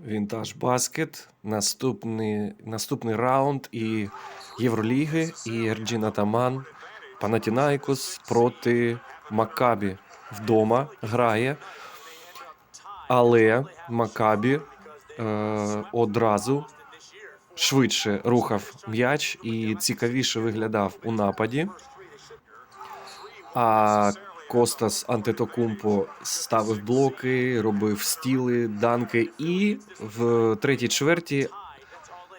Вінтаж Баскет. Наступний, наступний раунд і Євроліги, і Ерджін Атаман. Панатінайкос проти Макабі вдома грає. Але Макабі е, одразу швидше рухав м'яч і цікавіше виглядав у нападі. А Костас Антетокумпо ставив блоки, робив стіли, данки, і в третій чверті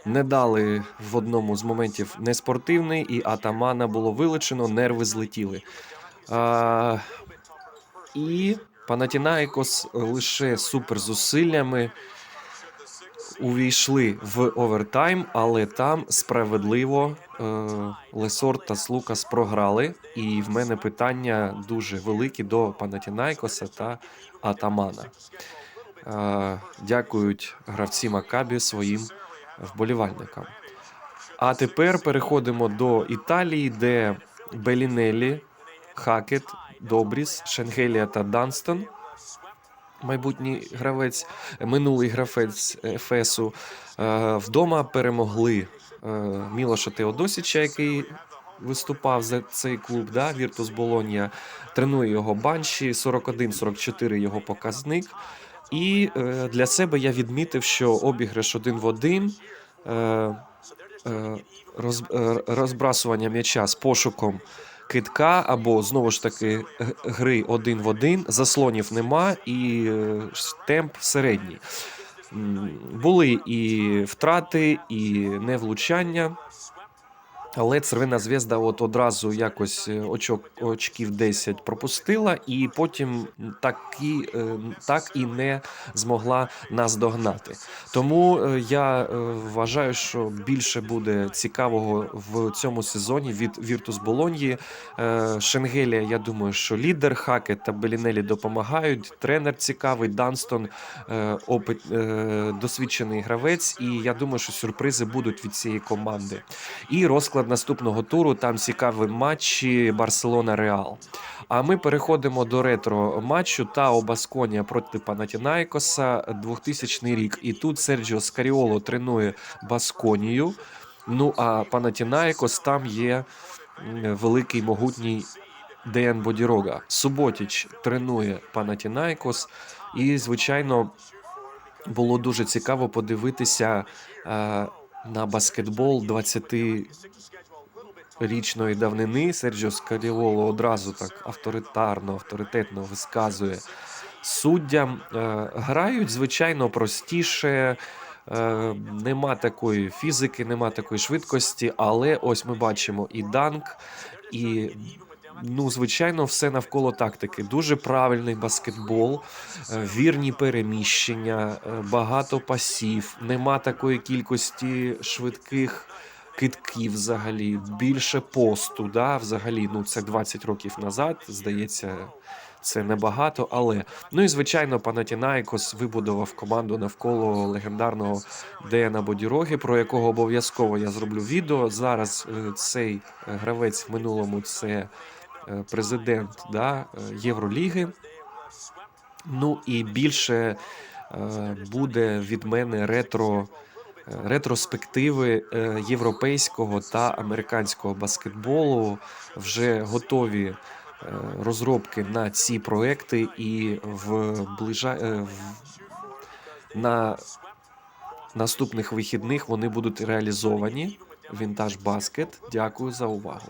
не дали в одному з моментів неспортивний, і атамана було вилучено, нерви злетіли. А, і Панатінаїкос лише суперзусиллями увійшли в овертайм, але там справедливо е, Лесор та Слукас програли. І в мене питання дуже великі до Панатінайкоса та Атамана. Е, дякують гравці Макабі своїм вболівальникам. А тепер переходимо до Італії, де Белінелі, Хакет, Добріс, Шенгелія та Данстон. Майбутній гравець, минулий гравець Ефесу, е, вдома перемогли е, Мілоша Теодосіча, який виступав за цей клуб, да, Віртус Болонія. Тренує його банші, 41-44 його показник. І е, для себе я відмітив, що обіграш один в один, е, е, роз, е, розбрасування м'яча з пошуком китка або знову ж таки гри один в один, заслонів нема і е, темп середній. Були і втрати, і невлучання. Але Цервина зв'язда от одразу якось е, очок, очків 10 пропустила, і потім такі, е, так і не змогла нас догнати. Тому е, я вважаю, що більше буде цікавого в цьому сезоні від Віртус Болоньї. Шенгелія, я думаю, що лідер Хакет та Белінелі допомагають. Тренер цікавий, Данстон опит, досвідчений гравець, і я думаю, що сюрпризи будуть від цієї команди. І розклад наступного туру там цікаві матчі Барселона Реал. А ми переходимо до ретро матчу Тао Басконія проти Панатінайкоса 2000 рік. І тут Серджіо Скаріоло тренує Басконію. Ну а Панатінайкос там є великий могутній Деян Бодірога. Суботіч тренує Панатінайкос. І, звичайно, було дуже цікаво подивитися е, на баскетбол 20-річної давнини. Серджіо Скаріоло одразу так авторитарно, авторитетно висказує суддям. Е, грають, звичайно, простіше. Е, нема такої фізики, нема такої швидкості, але ось ми бачимо і данк, і ну, звичайно, все навколо тактики. Дуже правильний баскетбол, е, вірні переміщення, е, багато пасів, нема такої кількості швидких. Китків взагалі більше посту, да, взагалі, ну це 20 років назад, здається, це небагато, але ну і звичайно, Панатінайкос вибудував команду навколо легендарного Деяна Бодіроги, про якого обов'язково я зроблю відео. Зараз е, цей гравець в минулому це президент да, е, Євроліги. Ну і більше е, буде від мене ретро. е, Ретроспективи е, європейського та американського баскетболу вже готові е, розробки на ці проекти, і в ближа... е, на наступних вихідних вони будуть реалізовані. Вінтаж Баскет. Дякую за увагу.